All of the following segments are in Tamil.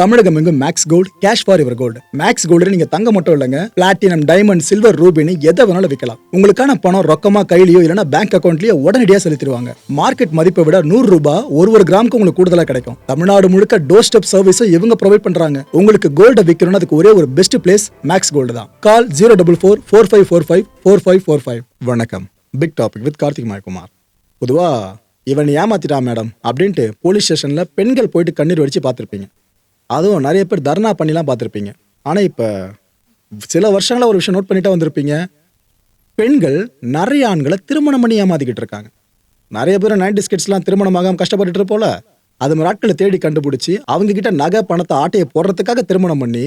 தமிழகம் எங்கும் Max Gold cash for your gold Max Gold நீங்க தங்க மட்டும் இல்லைங்க. பிளாட்டினம் டைமண்ட் சில்வர் ரூபினி எதை வேணாலும் விற்கலாம் உங்களுக்கான பணம் ரொக்கமா கையிலயோ இல்லைன்னா பேங்க் அக்கௌண்ட்லயோ உடனடியாக செலுத்திடுவாங்க. மார்க்கெட் மதிப்பை விட நூறு ரூபாய் ஒரு ஒரு கிராமுக்கு உங்களுக்கு கூடுதலா கிடைக்கும். தமிழ்நாடு முழுக்க டோர் ஸ்டெப் சர்வீஸும் இவங்க ப்ரொவைட் பண்றாங்க. உங்களுக்கு கோல்ட விற்கணும்னு அதுக்கு ஒரே ஒரு பெஸ்ட் பிளேஸ் மேக்ஸ் கோல்டு தான். Call zero double four four five four five four five four five வணக்கம். Big topic with Karthik Mayakumar பொதுவா இவன் ஏமாத்திட்டா மேடம் அப்படின்ட்டு போலீஸ் ஸ்டேஷன்ல பெண்கள் போயிட்டு கண்ணீர் வடிச்சு பார்த்துருப்பீங்க. அதுவும் நிறைய பேர் தர்ணா பண்ணிலாம் பார்த்துருப்பீங்க. ஆனால் இப்போ சில வருஷங்களாக ஒரு விஷயம் நோட் பண்ணிட்டா வந்திருப்பீங்க. பெண்கள் நிறைய ஆண்களை திருமணம் பண்ணி ஏமாத்திக்கிட்டு இருக்காங்க. நிறைய பேர் நைன்டி ஸ்கிட்ஸ்லாம் திருமணமாகாமல் கஷ்டப்பட்டுட்டு இருப்போல அது மாதிரி ஆட்களை தேடி கண்டுபிடிச்சி அவங்க கிட்ட நகை பணத்தை ஆட்டையை போடுறதுக்காக திருமணம் பண்ணி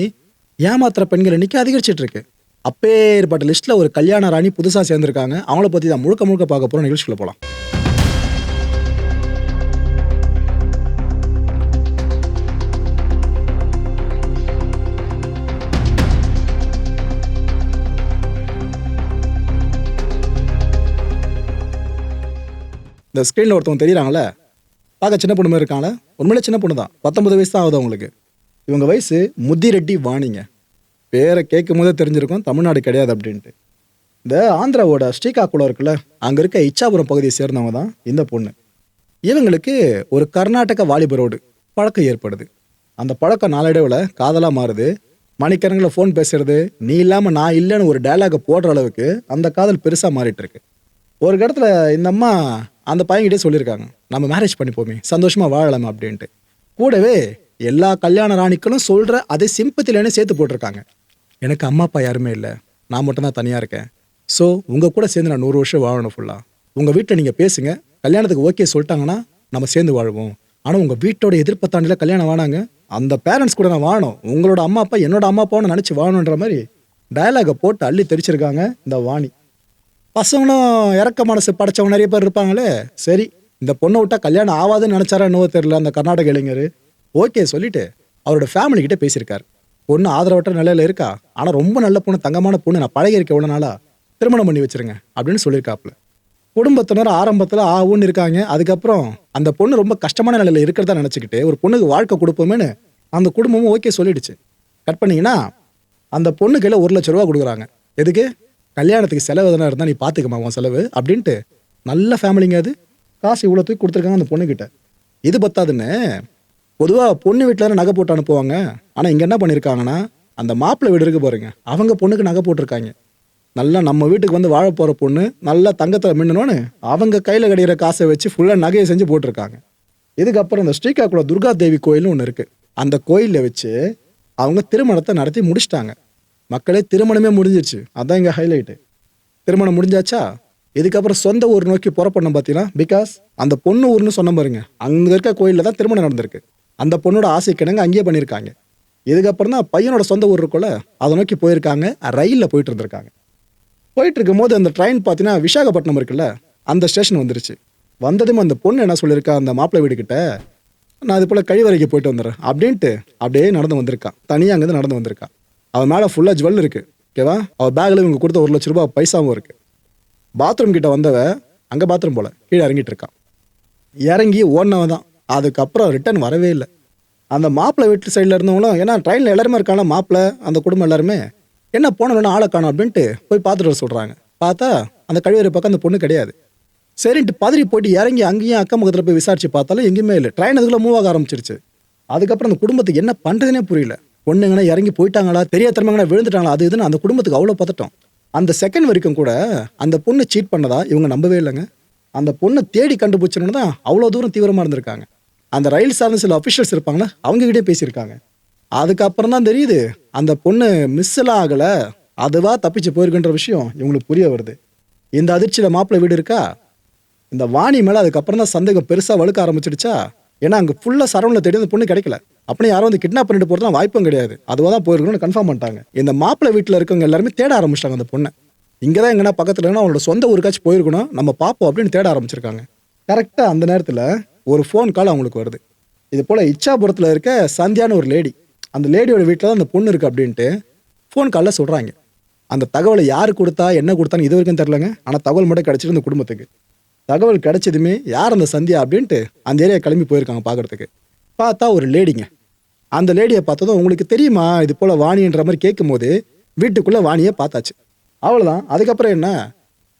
ஏமாத்துற பெண்கள் எண்ணிக்கை அதிகரிச்சிட்டு இருக்கு. அப்பேற்பட்ட லிஸ்ட்டில் ஒரு கல்யாண ராணி புதுசாக சேர்ந்துருக்காங்க. அவங்கள பற்றி தான் முழுக்க முழுக்க பார்க்க போகிற நிகழ்ச்சிகளை போகலாம் இந்த ஸ்க்ரீனில் ஒருத்தவங்க தெரியுறாங்களே பார்க்க சின்ன பொண்ணு மாதிரி இருக்காங்களே உண்மையிலே சின்ன பொண்ணு தான். பத்தொம்பது வயசு தான் ஆகுது அவங்களுக்கு. இவங்க வயசு முத்திரெட்டி வாணிங்க. பேரை கேட்கும் போதே தெரிஞ்சிருக்கும் தமிழ்நாடு கிடையாது அப்படின்ட்டு. இந்த ஆந்திராவோட ஸ்ரீகாக்குளம் இருக்குல்ல அங்கே இருக்க இச்சாபுரம் பகுதியை சேர்ந்தவங்க தான் இந்த பொண்ணு. இவங்களுக்கு ஒரு கர்நாடக வாலிபரோடு பழக்கம் ஏற்படுது. அந்த பழக்கம் நாளடைவில் காதலாக மாறுது. மணிக்கணக்கில் ஃபோன் பேசுறது நீ இல்லாமல் நான் இல்லைன்னு ஒரு டைலாகை போடுற அளவுக்கு அந்த காதல் பெருசாக மாறிட்டு இருக்கு. ஒரு இடத்துல இந்த அம்மா அந்த பையன்கிட்டே சொல்லியிருக்காங்க. நம்ம மேரேஜ் பண்ணிப்போமே சந்தோஷமாக வாழலாம் அப்படின்ட்டு. கூடவே எல்லா கல்யாண ராணிக்களும் சொல்கிற அதே சிம்பத்திலேன்னு சேர்த்து போட்டிருக்காங்க. எனக்கு அம்மா அப்பா யாருமே இல்லை. நான் மட்டும்தான் தனியாக இருக்கேன். ஸோ உங்கள் கூட சேர்ந்து நான் நூறு வருஷம் வாழணும் ஃபுல்லாக உங்கள் வீட்டில் நீங்கள் பேசுங்க. கல்யாணத்துக்கு ஓகே சொல்லிட்டாங்கன்னா நம்ம சேர்ந்து வாழ்வோம். ஆனால் உங்கள் வீட்டோட எதிர்ப்பை தாண்டில கல்யாணம் வாணாங்க அந்த பேரண்ட்ஸ் கூட நான் வாழணும். உங்களோட அம்மா அப்பா என்னோட அம்மா அப்பாவும் நினச்சி வாழணுன்ற மாதிரி டயலாகை போட்டு அள்ளி தெரிச்சிருக்காங்க இந்த வாணி. பசங்களும் இறக்க மனசு படைச்சவங்க நிறைய பேர் இருப்பாங்களே. சரி இந்த பொண்ணை விட்டா கல்யாணம் ஆகாதுன்னு நினைச்சாரா என்னவோ தெரியல அந்த கர்நாடக இளைஞர். ஓகே சொல்லிட்டு அவரோட ஃபேமிலி கிட்ட பேசியிருக்காரு. பொண்ணு ஆதரவற்ற நிலையில இருக்கா? ஆனால் ரொம்ப நல்ல பொண்ணு தங்கமான பொண்ணு நான் பழகி இருக்க எவ்வளவு நாளா? திருமணம் பண்ணி வச்சிருங்க அப்படின்னு சொல்லியிருக்காப்புல. குடும்பத்தினர் ஆரம்பத்தில் ஆவுன்னு இருக்காங்க. அதுக்கப்புறம் அந்த பொண்ணு ரொம்ப கஷ்டமான நிலையில் இருக்கிறதா நினச்சிக்கிட்டு ஒரு பொண்ணுக்கு வாழ்க்கை கொடுப்போமேன்னு அந்த குடும்பமும் ஓகே சொல்லிடுச்சு. கட் பண்ணீங்கன்னா அந்த பொண்ணு கையில ஒரு லட்ச ரூபா கொடுக்குறாங்க. எதுக்கு? கல்யாணத்துக்கு செலவு எதனா இருந்தால் நீ பார்த்துக்கமா உன் செலவு அப்படின்ட்டு நல்ல ஃபேமிலிங்க அது. காசு இவ்வளோ தூக்கி கொடுத்துருக்காங்க அந்த பொண்ணுக்கிட்ட இது பத்தாதுன்னு? பொதுவாக பொண்ணு வீட்டில் நகை போட்டு அனுப்புவாங்க. ஆனால் இங்கே என்ன பண்ணியிருக்காங்கன்னா அந்த மாப்பிள்ளை வீடு இருக்கு பாருங்க. அவங்க பொண்ணுக்கு நகை போட்டிருக்காங்க. நல்லா நம்ம வீட்டுக்கு வந்து வாழ போகிற பொண்ணு நல்லா தங்கத்தில் மின்னணும்னு அவங்க கையில் கிடைக்கிற காசை வச்சு ஃபுல்லாக நகையை செஞ்சு போட்டிருக்காங்க. இதுக்கப்புறம் இந்த ஸ்ரீகாக்குளம் துர்கா தேவி கோயில்னு ஒன்று இருக்குது அந்த கோயிலில் வச்சு அவங்க திருமணத்தை நடத்தி முடிச்சிட்டாங்க. மக்களே திருமணமே முடிஞ்சிருச்சு. அதான் இங்கே ஹைலைட்டு திருமணம் முடிஞ்சாச்சா? இதுக்கப்புறம் சொந்த ஊர் நோக்கி புறப்படணும் பார்த்தீங்கன்னா பிகாஸ் அந்த பொண்ணு ஊர்னு சொன்ன பாருங்க. அங்கே இருக்க கோயிலில் தான் திருமணம் நடந்திருக்கு. அந்த பொண்ணோட ஆசை கிணங்க அங்கேயே பண்ணியிருக்காங்க. இதுக்கப்புறம் தான் பையனோட சொந்த ஊர் இருக்குள்ள அதை நோக்கி போயிருக்காங்க. ரயிலில் போயிட்டு இருந்திருக்காங்க. போயிட்டு இருக்கும்போது அந்த ட்ரெயின் பார்த்தீங்கன்னா விசாகப்பட்டினம் இருக்குல்ல அந்த ஸ்டேஷன் வந்துருச்சு. வந்ததும் அந்த பொண்ணு என்ன சொல்லியிருக்கா அந்த மாப்பிள்ளை வீடுகிட்ட நான் அது போல் கழிவறைக்கு போயிட்டு வந்துடுறேன். அப்படின்ட்டு அப்படியே நடந்து வந்திருக்கான் தனியாக அங்கேருந்து நடந்து வந்திருக்கான் அவன் மேலே ஃபுல்லாக ஜுவல் இருக்கு. ஓகேவா அவள் பேக்கில் இவங்க கொடுத்த ஒரு லட்ச ரூபாய் பைசாவும் இருக்கு. பாத்ரூம் கிட்ட வந்தவ அங்கே பாத்ரூம் போல கீழே இறங்கிட்டு இருக்கான். இறங்கி ஓடினவன் தான் அதுக்கப்புறம் ரிட்டர்ன் வரவே இல்லை. அந்த மாப்பிள்ளை வீட்டு சைடில் இருந்தவங்களும் ஏன்னா ட்ரெயினில் எல்லாருமே இருக்காங்க மாப்பிள்ளை அந்த குடும்பம் எல்லாருமே. என்ன போனோம்னா ஆளை காணும் அப்படின்ட்டு போய் பார்த்துட்டு வர சொல்கிறாங்க பார்த்தா அந்த கழிவறை பக்கம் அந்த பொண்ணு கிடையாது. சரின்ட்டு பதறி போயிட்டு இறங்கி அங்கேயும் அக்கம் பக்கத்தில் போய் விசாரிச்சு பார்த்தாலும் எங்கேயுமே இல்லை. ட்ரெயின் அதுக்குள்ளே மூவ் ஆக ஆரம்பிச்சிருச்சு. அதுக்கப்புறம் அந்த குடும்பத்துக்கு என்ன பண்ணுறதுனே புரியல. பொண்ணுங்கன்னா இறங்கி போயிட்டாங்களா? தெரியாதனமாங்கன்னா விழுந்துட்டாங்களா? அது இதுன்னு அந்த குடும்பத்துக்கு அவ்வளோ பதட்டம். அந்த செகண்ட் வரைக்கும் கூட அந்த பொண்ணு சீட் பண்ணதா இவங்க நம்பவே இல்லைங்க. அந்த பொண்ணை தேடி கண்டுபிடிச்சோன்னு தான் அவ்வளோ தூரம் தீவிரமாக இருந்திருக்காங்க. அந்த ரயில் சார்ந்த சில அஃபிஷியல்ஸ் இருப்பாங்கன்னா அவங்ககிட்டே பேசியிருக்காங்க. அதுக்கப்புறம் தான் தெரியுது அந்த பொண்ணு மிஸ் எல்லாம் ஆகலை அதுவாக தப்பிச்சு போயிருக்குன்ற விஷயம் இவங்களுக்கு புரிய வருது. இந்த அதிர்ச்சியில் மாப்பிள்ளை வீடு இருக்கா? இந்த வாணி மேலே அதுக்கப்புறம் தான் சந்தேகம் பெருசாக வழுக்க ஆரம்பிச்சிடுச்சா? ஏன்னா அங்கே ஃபுல்லாக சரவணில் தேடி அந்த பொண்ணு கிடைக்கல. அப்படின்னு யாரும் வந்து கிட்னாப் பண்ணிட்டு போகிறதுலாம் வாய்ப்பும் கிடையாது. அதுவாக தான் போயிருக்கணும்னு கன்ஃபார்ம் பண்ணிட்டாங்க. இந்த மாப்பிள்ளை வீட்டில் இருக்கவங்க எல்லாருமே தேட ஆரம்பிச்சிட்டாங்க அந்த பொண்ணை. இங்கே தான் எங்கன்னா பக்கத்தில் இல்லைன்னா அவனோட சொந்த ஊருக்காச்சும் போயிருக்கணும். நம்ம பார்ப்போம் அப்படின்னு தேட ஆரம்பிச்சிருக்காங்க. கரெக்டாக அந்த நேரத்தில் ஒரு ஃபோன் கால் அவங்களுக்கு வருது. இது போல் இச்சாபுரத்தில் இருக்க சந்தியான்னு ஒரு லேடி அந்த லேடியோட வீட்டில் தான் அந்த பொண்ணு இருக்குது அப்படின்ட்டு ஃபோன் காலில் சொல்கிறாங்க அந்த தகவலை யார் கொடுத்தா என்ன கொடுத்தான்னு இது வரைக்கும் தெரிலங்க ஆனால் தகவல் மட்டும் கிடச்சிட்டு இந்த குடும்பத்துக்கு. தகவல் கிடச்சதுமே யார் அந்த சந்தியா அப்படின்ட்டு அந்த ஏரியா கிளம்பி போயிருக்காங்க பார்க்கறதுக்கு பார்த்தா ஒரு லேடிங்க அந்த லேடியை பார்த்ததும் உங்களுக்கு தெரியுமா இது போல வாணின்ற மாதிரி கேட்கும்போது வீட்டுக்குள்ள வாணியை பார்த்தாச்சு. அவ்வளோதான் அதுக்கப்புறம் என்ன?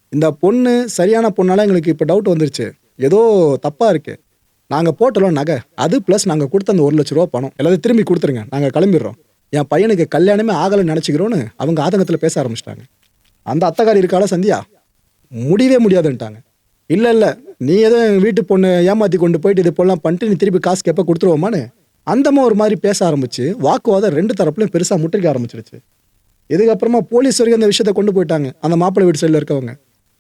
இந்த பொண்ணு சரியான பொண்ணால எங்களுக்கு இப்போ டவுட் வந்துருச்சு. ஏதோ தப்பாக இருக்கு. நாங்கள் போட்டோம் நகை. அது ப்ளஸ் நாங்கள் கொடுத்த அந்த ஒரு லட்ச ரூபா பணம். எல்லாத்தையும் திரும்பி கொடுத்துருங்க. நாங்கள் கிளம்பிடுறோம். என் பையனுக்கு கல்யாணமே ஆகலைன்னு நினச்சிக்கிறோன்னு அவங்க ஆதங்கத்தில் பேச ஆரம்பிச்சிட்டாங்க. அந்த அத்தகாரி இருக்கால சந்தியா? முடியவே முடியாதுன்ட்டாங்க. இல்லை இல்லை. நீ ஏதோ எங்கள் வீட்டு பொண்ணு ஏமாற்றி கொண்டு போயிட்டு இது போலாம் பண்ணிட்டு நீ திருப்பி காசு கேட்ப கொடுத்துருவோமான்னு அந்தம்மா ஒரு மாதிரி பேச ஆரம்பிச்சு வாக்குவாதம் ரெண்டு தரப்புலையும் பெருசாக முட்டிக்க ஆரம்பிச்சிருச்சு. இதுக்கப்புறமா போலீஸ் வரைக்கும் அந்த விஷயத்தை கொண்டு போயிட்டாங்க. அந்த மாப்பிள்ளை வீட்டு சைடில் இருக்கவங்க.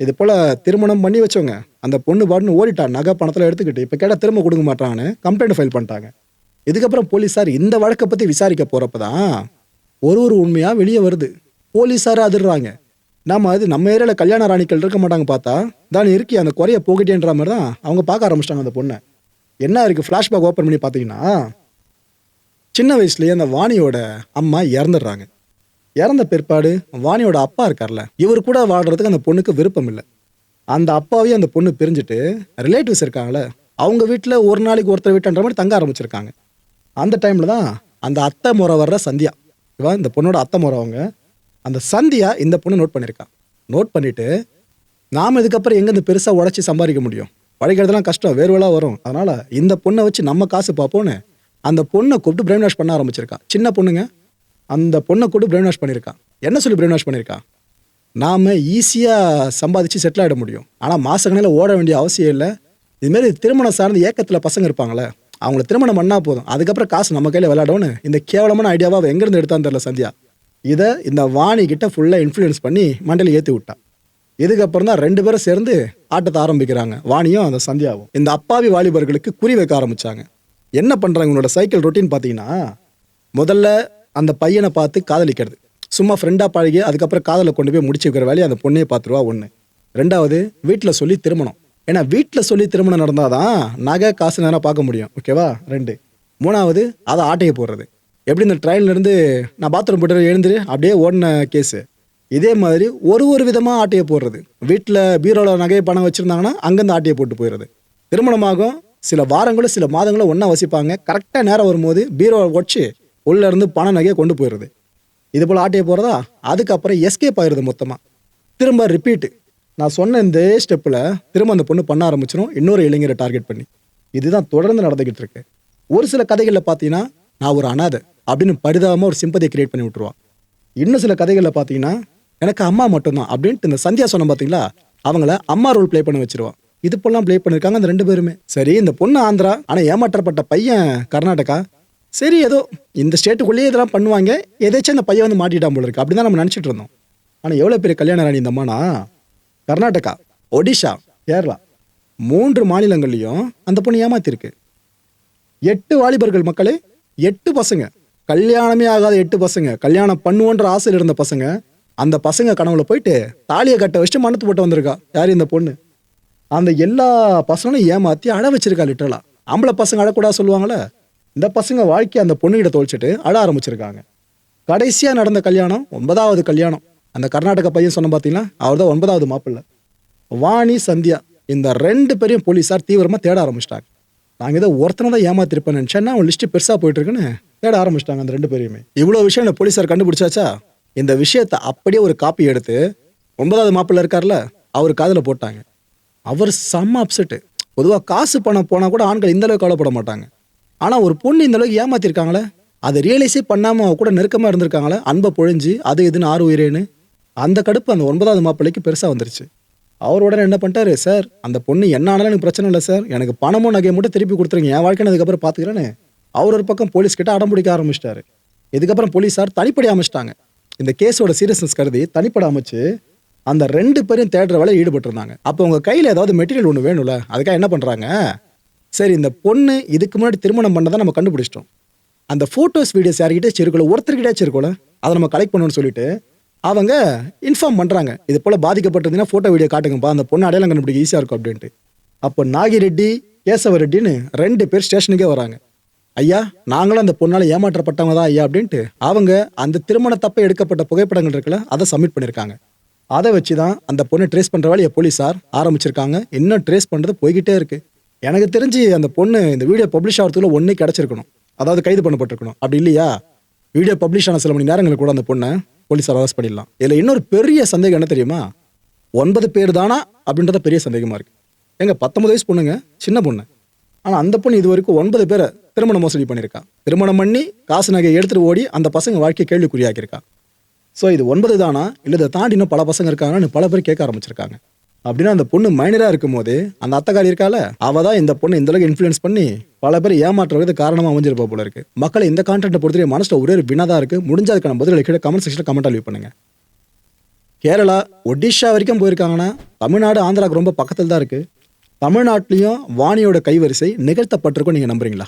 இது போல் திருமணம் பண்ணி வச்சவங்க அந்த பொண்ணு பாட்டுன்னு ஓடிட்டா நகை பணத்தில் எடுத்துக்கிட்டு இப்போ கேட்டால் திரும்ப கொடுக்க மாட்டாங்கன்னு கம்ப்ளைண்ட் ஃபைல் பண்ணிட்டாங்க. இதுக்கப்புறம் போலீஸார் இந்த வழக்கை பற்றி விசாரிக்க போகிறப்ப தான் ஒரு ஒரு உண்மையாக வெளியே வருது. போலீஸார் அதிர்றாங்க. நாம் அது நம்ம ஏரியாவில் கல்யாண ராணிகள் இருக்க மாட்டாங்க பார்த்தா தான் இருக்கி அந்த குறைய போகிட்டேன்ற மாதிரி தான் அவங்க பார்க்க ஆரம்பிச்சிட்டாங்க அந்த பொண்ணை. என்ன இருக்குது ஃப்ளாஷ்பேக் ஓப்பன் பண்ணி பார்த்தீங்கன்னா சின்ன வயசுலயே அந்த வாணியோட அம்மா இறந்துடுறாங்க. இறந்த பிற்பாடு வாணியோட அப்பா இருக்கார்ல இவர் கூட வாழ்றதுக்கு அந்த பொண்ணுக்கு விருப்பம் இல்லை. அந்த அப்பாவையும் அந்த பொண்ணு பிரிஞ்சுட்டு ரிலேட்டிவ்ஸ் இருக்காங்களே அவங்க வீட்டில் ஒரு நாளைக்கு ஒருத்தர் வீட்டுன்ற மாதிரி தங்க ஆரம்பிச்சிருக்காங்க. அந்த டைமில் தான் அந்த அத்தை முறை வர்ற சந்தியா இவன் இந்த பொண்ணோட அத்தை முறை அவங்க அந்த சந்தியா இந்த பொண்ணு நோட் பண்ணியிருக்கா. நோட் பண்ணிவிட்டு நாம் இதுக்கப்புறம் எங்கேருந்து பெருசாக உடச்சி சம்பாதிக்க முடியும்? பழைக்கிறதுலாம் கஷ்டம் வேர்வலாக வரும். அதனால் இந்த பொண்ணை வச்சு நம்ம காசு பார்ப்போன்னு அந்த பொண்ணை கூப்பிட்டு பிரெயின் வாஷ் பண்ண ஆரம்பிச்சிருக்கா. சின்ன பொண்ணுங்க அந்த பொண்ணை கூப்பிட்டு பிரெயின் வாஷ் பண்ணியிருக்கா என்ன சொல்லி பிரெயின் வாஷ் பண்ணியிருக்கா நாம் ஈஸியாக சம்பாதிச்சு செட்டில் ஆகிட முடியும். ஆனால் மாசக்கணையில் ஓட வேண்டிய அவசியம் இல்லை. இதுமாரி திருமணம் சார்ந்த ஏக்கத்தில் பசங்க இருப்பாங்களே அவங்கள திருமணம் பண்ணால் போதும். அதுக்கப்புறம் காசு நம்ம கையில் விளையாடணும்னு இந்த கேவலமான ஐடியாவை அவள் எங்கேருந்து எடுத்தான்னு தெரில சந்தியா. இதை இந்த வாணிகிட்ட ஃபுல்லாக இன்ஃப்ளூயன்ஸ் பண்ணி மண்டலி ஏற்றி விட்டா. இதுக்கப்புறம் தான் ரெண்டு பேரும் சேர்ந்து ஆட்டத்தை ஆரம்பிக்கிறாங்க வாணியும் அந்த சந்தியாவும். இந்த அப்பாவி வாலிபர்களுக்கு குறி வைக்க ஆரம்பித்தாங்க என்ன பண்ணுறாங்க உங்களோட சைக்கிள் ரொட்டீன் பார்த்தீங்கன்னா முதல்ல அந்த பையனை பார்த்து காதலிக்கிறது. சும்மா ஃப்ரெண்டாக பழகி அதுக்கப்புறம் காதலை கொண்டு போய் முடிச்சு வைக்கிற வேலையை அந்த பொண்ணையே பார்த்துருவா ஒன்று ரெண்டாவது வீட்டில் சொல்லி திருமணம். ஏன்னா வீட்டில் சொல்லி திருமணம் நடந்தாதான் நகை காசு நேரம் பார்க்க முடியும். ஓகேவா ரெண்டு. மூணாவது அதை ஆட்டையை போடுறது. எப்படி இந்த ட்ரெயின்லேருந்து நான் பாத்ரூம் போய்ட்டு எழுந்துரு அப்படியே ஓடின கேஸு இதே மாதிரி ஒரு ஒரு விதமாக ஆட்டையை போடுறது. வீட்டில் பீரோவில் நகையை பணம் வச்சுருந்தாங்கன்னா அங்கேருந்து ஆட்டையை போட்டு போயிடுறது. திருமணமாகும் சில வாரங்களும் சில மாதங்களும் ஒன்றா வசிப்பாங்க. கரெக்டாக நேரம் வரும்போது பீரோவை உடச்சி உள்ளேருந்து பண நகையை கொண்டு போயிடுது இது போல் ஆட்டையை போகிறதா அதுக்கப்புறம் எஸ்கேப் ஆயிடுது மொத்தமாக திரும்ப ரிப்பீட்டு நான் சொன்ன இந்த ஸ்டெப்பில் திரும்ப அந்த பொண்ணு பண்ண ஆரம்பிச்சிடும் இன்னொரு இளைஞரை டார்கெட் பண்ணி. இதுதான் தொடர்ந்து நடந்துக்கிட்டு இருக்கு. ஒரு சில கதைகளில் பார்த்தீங்கன்னா நான் ஒரு அனாதை அப்படின்னு பரிதாபமாக ஒரு சிம்பதியை கிரியேட் பண்ணி விட்டுருவான். இன்னும் சில கதைகளில் பார்த்தீங்கன்னா எனக்கு அம்மா மட்டும்தான் அப்படின்ட்டு இந்த சந்தியா சொன்ன பார்த்தீங்களா அவங்கள அம்மா ரோல் ப்ளே பண்ண வச்சிருவான். இது போலாம் ப்ளே பண்ணிருக்காங்க அந்த ரெண்டு பேருமே. சரி இந்த பொண்ணு ஆந்திரா ஆனால் ஏமாற்றப்பட்ட பையன் கர்நாடகா. சரி ஏதோ இந்த ஸ்டேட்டுக்குள்ளேயே இதெல்லாம் பண்ணுவாங்க. எதாச்சும் அந்த பையன் வந்து மாட்டிட்டான் போல இருக்கு. அப்படிதான் நம்ம நினச்சிட்டு இருந்தோம். ஆனால் எவ்வளோ பெரிய கல்யாண ராணி இந்த அம்மானா? கர்நாடகா ஒடிஷா கேரளா. மூன்று மாநிலங்கள்லையும் அந்த பொண்ணு ஏமாத்திருக்கு. எட்டு வாலிபர்கள் மக்களே எட்டு பசங்க. கல்யாணமே ஆகாத எட்டு பசங்க. கல்யாணம் பண்ணுவோன்ற ஆசையில் இருந்த பசங்க அந்த பசங்க கனவுல போயிட்டு தாலியை கட்ட வச்சுட்டு மனத்து போட்டு வந்திருக்கா. யார் இந்த பொண்ணு? அந்த எல்லா பசங்களும் ஏமாத்தி அழ வச்சிருக்கா லிட்டரலா ஆம்பளை பசங்க அழக்கூடாது சொல்லுவாங்களே. இந்த பசங்க வாழ்க்கையை அந்த பொண்ணுகிட்ட தொலைச்சிட்டு அழ ஆரம்பிச்சிருக்காங்க. கடைசியா நடந்த கல்யாணம் ஒன்பதாவது கல்யாணம். அந்த கர்நாடக பையன் சொன்ன பார்த்தீங்கன்னா அவர் தான் ஒன்பதாவது மாப்பிள்ளை. வாணி சந்தியா இந்த ரெண்டு பேரையும் போலீஸார் தீவிரமாக தேட ஆரம்பிச்சிட்டாங்க. நாங்கள் ஏதோ ஒருத்தனை தான் ஏமாத்திருப்பேன்னு நினச்சேன்னா அவன் லிஸ்ட்டு பெருசாக போயிட்டு இருக்குன்னு தேட ஆரம்பிச்சிட்டாங்க அந்த ரெண்டு பேரையுமே. இவ்வளோ விஷயம் இந்த போலீஸார் கண்டுபிடிச்சாச்சா? இந்த விஷயத்தை அப்படியே ஒரு காப்பி எடுத்து ஒன்பதாவது மாப்பிள்ளை இருக்கார்ல அவர் காதில் போட்டாங்க. அவர் செம்ம அப்செட்டு பொதுவாக காசு பணம் போனால் கூட ஆண்கள் இந்த அளவுக்கு கவலைப்பட மாட்டாங்க. ஆனால் ஒரு பொண்ணு இந்த அளவுக்கு ஏமாத்திருக்காங்களே அதை ரியலைஸே பண்ணாமல் அவ கூட நெருக்கமாக இருந்திருக்காங்களே அன்பை பொழிஞ்சு அது இதுன்னு ஆறு உயிரேன்னு அந்த கடுப்பு அந்த ஒன்பதாவது மாப்பிள்ளைக்கு பெருசாக வந்துருச்சு. அவர் உடனே என்ன பண்ணிட்டாரு சார் அந்த பொண்ணு என்ன ஆனாலும் எனக்கு பிரச்சனை இல்லை சார். எனக்கு பணமும் நகையை மட்டும் திருப்பி கொடுத்துருங்க. என் வாழ்க்கைன்னு அதுக்கப்புறம் பார்த்துக்கிறேன்னு அவர் ஒரு பக்கம் போலீஸ் கிட்ட அடம் பிடிக்க ஆரம்பிச்சிட்டாரு. இதுக்கப்புறம் போலீஸார் தனிப்படை அமைச்சிட்டாங்க. இந்த கேஸோட சீரியஸ்னஸ் கருதி தனிப்படை அமைச்சு அந்த ரெண்டு பேரும் தேடுற வேலை ஈடுபட்டிருந்தாங்க. அப்போ உங்கள் கையில் ஏதாவது மெட்டீரியல் ஒன்று வேணும்ல? அதுக்காக என்ன பண்ணுறாங்க சரி இந்த பொண்ணு இதுக்கு முன்னாடி திருமணம் பண்ணதை நம்ம கண்டுபிடிச்சிட்டோம். அந்த ஃபோட்டோஸ் வீடியோஸ் யார்கிட்ட இருக்கல ஒருத்தர்கிட்டயாச்சும் இருக்கல அதை நம்ம கலெக்ட் பண்ணணும்னு சொல்லிட்டு அவங்க இன்ஃபார்ம் பண்ணுறாங்க இது போல் பாதிக்கப்பட்டிருந்தீங்கன்னா ஃபோட்டோ வீடியோ காட்டுங்கப்பா. அந்த பொண்ணு அடையாளம் கண்டுபிடிக்க ஈஸியாக இருக்கும் அப்படின்ட்டு. அப்போ நாகிரெட்டி கேசவ ரெட்டின்னு ரெண்டு பேர் ஸ்டேஷனுக்கே வராங்க. ஐயா நாங்களும் அந்த பொண்ணால் ஏமாற்றப்பட்டவங்க தான் ஐயா அப்படின்ட்டு அவங்க அந்த திருமண தப்பை எடுக்கப்பட்ட புகைப்படங்கள் இருக்குல்ல அதை சப்மிட் பண்ணியிருக்காங்க அதை வச்சு தான் அந்த பொண்ணை ட்ரேஸ் பண்ணுற வேலையை போலீஸார் ஆரம்பிச்சிருக்காங்க. இன்னும் ட்ரேஸ் பண்ணுறது போய்கிட்டே இருக்கு. எனக்கு தெரிஞ்சு அந்த பொண்ணு இந்த வீடியோ பப்ளிஷ் ஆகிறதுக்குள்ள ஒன்றே கிடச்சிருக்கணும். அதாவது கைது பண்ணப்பட்டிருக்கணும். அப்படி இல்லையா? வீடியோ பப்ளிஷ் ஆன சில மணி நேரங்களுக்கு கூட அந்த பொண்ணை போலீஸார் அரெஸ்ட் பண்ணிடலாம். இதில் இன்னொரு பெரிய சந்தேகம் என்ன தெரியுமா? ஒன்பது பேர் தானா? அப்படின்றத பெரிய சந்தேகமாக இருக்கு. எங்க பத்தொன்பது வயசு பொண்ணுங்க சின்ன பொண்ணு. ஆனால் அந்த பொண்ணு இது வரைக்கும் ஒன்பது பேரை திருமண மோசடி பண்ணியிருக்கா. திருமணம் பண்ணி காசு நகையை எடுத்துகிட்டு ஓடி அந்த பசங்க வாழ்க்கையை கேள்விக்குறியாக்கியிருக்கா. ஸோ இது ஒன்பது தானா? இல்லை இதை தாண்டி இன்னும் பல பசங்க இருக்காங்கன்னு பல பேர் கேட்க ஆரம்பிச்சிருக்காங்க. அப்படின்னா அந்த பொண்ணு மைனராக இருக்கும் போது அந்த அத்தக்காரி இருக்கால அவ தான் இந்த பொண்ணு இந்த அளவுக்கு இன்ஃப்ளூயன்ஸ் பண்ணி பல பேர் ஏமாற்றுறது காரணமாக அமைஞ்சிருப்பா போல இருக்கு. மக்களை இந்த கான்டென்ட்டை பொறுத்தவரை மனசில் ஒரே ஒரு வினாதான் இருக்குது முடிஞ்ச அதுக்கான பதில்களை கீழே கமெண்ட் செக்ஷனில் கமெண்ட் லீவ் பண்ணுங்க. கேரளா ஒடிஷா வரைக்கும் போயிருக்காங்கன்னா தமிழ்நாடு ஆந்திராவுக்கு ரொம்ப பக்கத்தில் தான் இருக்குது தமிழ்நாட்டிலையும் வாணியோட கைவரிசை நிகழ்த்தப்பட்டிருக்கும் நீங்கள் நம்புறீங்களா?